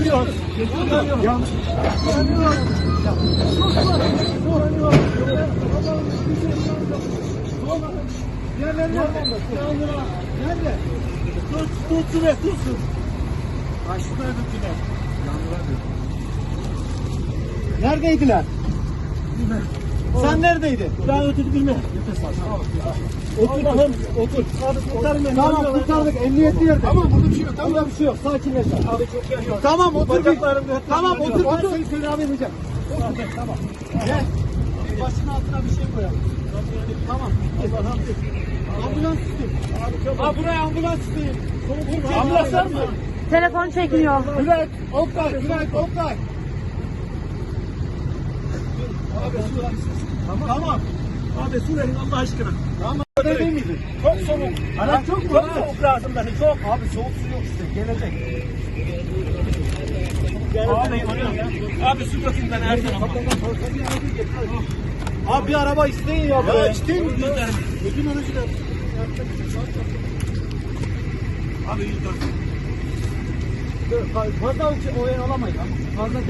Yanıyor. Yanıyor. Yanıyor. Yanıyor. Nerede? Nerede? Tut, tut şuraya, tut. Başına döktüler. Neredeydiler? Sen neredeydin? Ben ötürü bilmem. Nefes al. Otur. Otur. Beni. Tamam kurtardık. Emniyetli yerde. Tamam burada bir şey yok. Tamam bir şey yok. Sakinleş. Abi çok yanıyor. Tamam otur. bir- Tamam otur. Ben seni tedavi edeceğim. Otur. Tamam. Gel. Başının altına bir şey koyalım. Tamam. Ambulans isteyin. Ha buraya ambulans isteyin. Ambulans var mı? Telefon çekmiyor. Bülent, Oktay, Bülent, Oktay. Abi su ver. Tamam. Tamam. Abi su verin Allah aşkına. Tamam. Öyle miydi? Çok soğuk. Ara çok mu? Çok soğuk lazım beni. Çok. Abi soğuk su yok işte. Gelecek. Abi, abi su dökün ben her. Abi bir araba isteyin ya. Ya isteyin aracı da. Abi iyi dört. Fazla oyalanmayın. Fazla